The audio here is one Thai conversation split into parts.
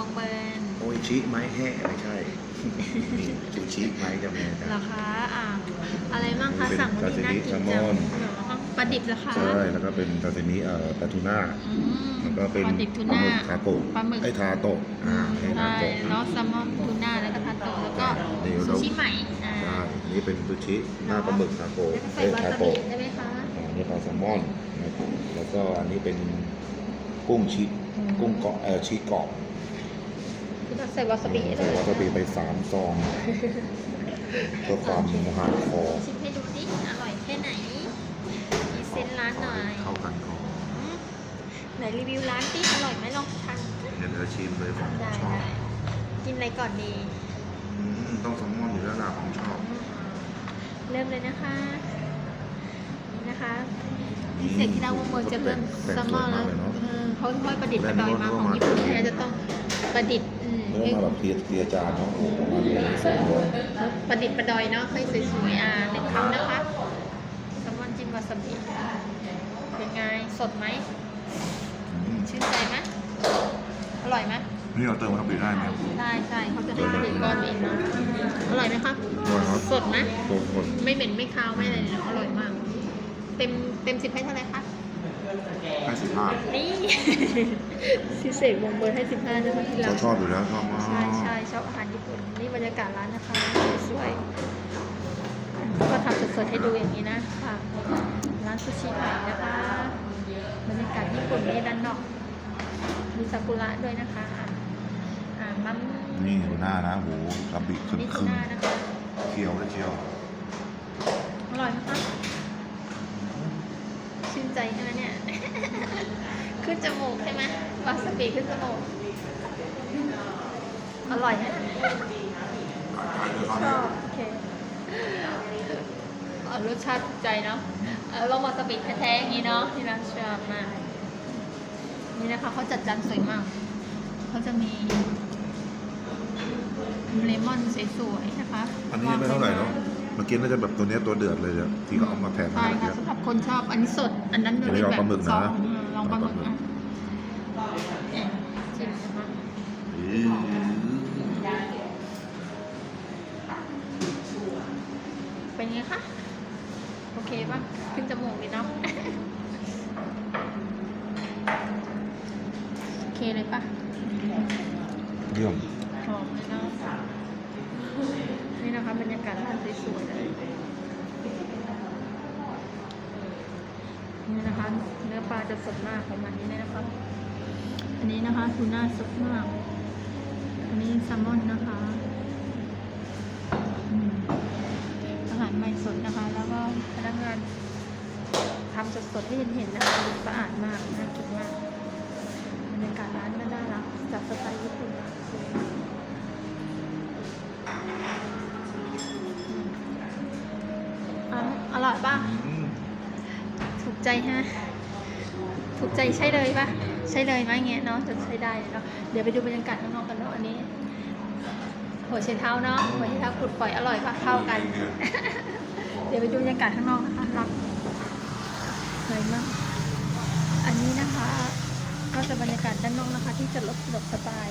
วงเบิร์นโออิชิไม้แห้ไม่ใช่นี่ซูชิไม้จะแม่จ้ะ เหรอคะอ่าอะไรบ้างคะเป็นสั่งวันนี้น่ากินซาซิมิจังแซลมอนเหรอปลาดิบเหรอคะใช่แล้วก็เป็นซาซิมิเอ่อปลาทูน่าอืมแล้วก็เป็นปลาดิบทูปลาน่า หมึกทาโกะปลาหมึก ไอ้ทาโตะอ่าให้ทาใช่โตะ แล้วแซลมอนทูน่าแล้วก็ทาโตะแล้วก็เดี๋ยวซูเรา ชิใหม่อ่าใช่นี่เป็นซูชิหน้าปลาหมึกทาโกะแล้วก็ใส่เอ้ยวาทาซาบิโกะได้ไหมคะ อ่านี่ปลาแซลมอนนะครับแล้วก็อันนี้เป็นกุ้งชิกุ้งเกาะเอ่อชีกรอบ คือแบบใส่วาซาบิเลใส่ยวาซาบิไปสามซองเพื่อความหานคอชิมให้ดูดิอร่อยแค่ไหนมีเซนต์ร้านหน่อยเข้ากันคออืมไหนรีวิวร้านดิอร่อยไหมลองทานเดี๋ยวเราชิมเลยของได้ชอบได้กินอะไรก่อนดีอืมต้องแซลมอนอยู่แล้วล่ะของชอบเริ่มเลยนะคะ นี่นะคะพิเศษที่ดาววงเบิร์จะเริ่มแต่งซัมสเมวอยร์มาแล้วกเลยเนาะเออเขาค่อยประดิษฐ์ประดอยมาของญี่ปุ่นแท้จะต้องประดิษฐ์ มเริ่มาแบบเทียเทียจานเนาะโอ้โหมาดูสวยด้วยประดิษฐ์ประดอยเนาะค่อยสวยๆอ่าหนึ่งคำนะคะแซลมอนจิ้มวาซาบิเป็นไงสดไหมชื่นใจไหมอร่อยไหมนี่เราเติมวาซาบิได้ไหมใช่ใช่เขาจะให้ผลิตก้อนเองเนาะอร่อยไหมครับอร่อยครับสดไหมตัวคนไม่เหม็นไม่คาวไม่อะไรเลยเนอะอร่อยมาก เต็มเต็มสิบให้เท่าไหร่คะ ให้สิบห้านี่ พิเศษวงเบิร์นให้สิบห้านะคะที่เราร้านชอบอยู่แล้วชอบมากใช่ใช่ชอบอาหารญี่ปุ่นนี่บรรยากาศร้านนะคะสวยๆก็ทำสดๆให้ดูอย่างนี้นะค่ะร้านซูชิใหม่นะคะบรรยากาศญี่ปุ่นนี่ด้านนอกมีซากุระด้วยนะคะอะอ่ามัมนี่ดูหน้านะโหกระบิขึ้นนี่คทูรึ่งน่านะคะเคี้ยวเลยเชียวอร่อยไหมคะชื่น ใจใช่ไหมเนี่ย ขึ้นจมูกใช่ไหมวาซาบิขึ้นจมูก อร่อยไหมชอบโอเคเอารสชาติถูกใจเนาะเออลองวาซาบิแท้ๆอย่างนี้เนาะที่ร้านชอบมาก นี่นะคะเขาจัดจานสวยมาก เขาจะมีเลมอนสวยๆนะคะ อันนี้ไม่เท่าไหร่เนาะเมื่อกี้น่าจะแบบตัวเนี้ยตัวเดือดเลยอะที่เขาเอามาแถมใช่ให้เมื่อค่ะกี้สำหรับคนชอบอันนี้สด อันนั้นอันนี้เราปลาหมึกนะซองเออลองปลาหมึกอะเอ๊ะชิมนะคะอืมเป็นไงคะ โอเคป่ะ ขึ้นจมูกเลยเนาะ โอเคเลยป่ะเยี่ยมหอมเลยเนาะ นะคะบรรยากาศร้านสวยๆเลยนี่นะคะ เนื้อปลาจะสดมากประมาณนี้เลยนะคะอันนี้นะคะทูน่าสดมาก อันนี้แซลมอนนะคะอาหารใหม่สดนะคะ แล้วก็พนักงานทำสดๆให้เห็นๆนะคะสะอาดมากน่ากินมากบรรยากาศร้านก็น่ารักจัดสไตล์ญี่ปุ่นสวยอืมอะอร่อยป่ะ อืม ถูก ใจฮะถูกใจใช่เลยปะใช่เลยไหมเงี้ยเนาะจะใช้ได้เนาะเดี๋ยวไปดูบรรยากาศข้างนอกกันเนาะอันนี้หัวไชเท้าเนาะหัวไชเท้าขุดปล่อยอร่อยปะเข้ากัน เดี๋ยวไปดูบรรยากาศข้างนอกนะคะรักสวยมากอันนี้นะคะ ก็จะบรรยากาศด้านนอกนะคะ ที่จอดรถสะดวกสบาย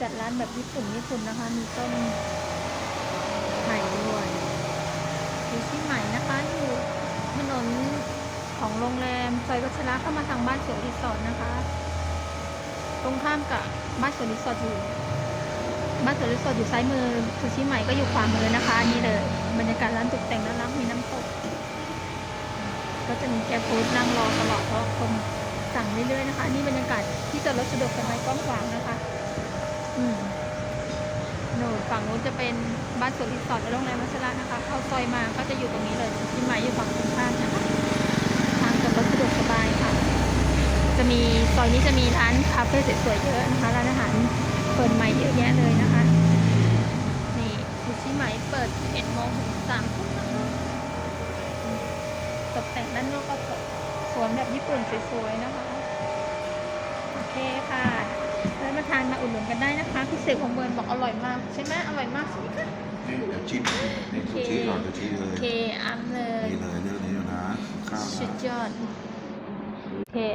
จัดร้านแบบญี่ปุ่นญี่ปุ่นนะคะ มีต้นไผ่ด้วยดูที่ใหม่นะคะอยู่ถนน ของโรงแรมซอยวัชระเข้ามาทางบ้านสวนรีสอร์ทนะคะ ตรงข้ามกับบ้านสวนรีสอร์ทอยู่บ้านสวนรีสอร์ทอยู่ซ้ายมือซูชิใหม่ก็อยู่ขวามือนะคะ นี่เลยบรรยากาศร้านตกแต่งน่ารักมีน้ำตก ก็จะมีแกร็บฟู้ดนั่งรอตลอดเพราะคนสั่งเรื่อยๆนะคะ นี่บรรยากาศที่จอดรถสะดวกสบายกว้างขวางนะคะ อืมโน่นฝั่งนู้นจะเป็นบ้านสวนรีสอร์ทและโรงแรมวัชระนะคะ เข้าซอยมาก็จะอยู่ตรงนี้เลยที่หมายอยู่ฝั่งตรงข้ามนะคะ ทางจอดรถสะดวกสบายค่ะ จะมีซอยนี้จะมีร้านคาเฟ่สวยๆเยอะนะคะร้านอาหารเปิดใหม่เยอะแยะเลยนะคะ นี่ซูชิไหมเปิด 11โมงถึง3ทุ่มนะคะตกแต่งด้านนอกก็สวยสวนแบบญี่ปุ่นสวยๆนะคะ โอเคค่ะแล้วมาทานมาอุดหนุนกันได้นะคะพิเศษของเบิร์นบอกอร่อยมาก ใช่ไหมอร่อยมากใช่ไหมคะนี่เดี๋ยวชิมนี่ซูชิก่อนซูชิเลโอยเคอัมเลยนี่เลยเรื่องนี้อยู่นะข้าวสุดนะยอด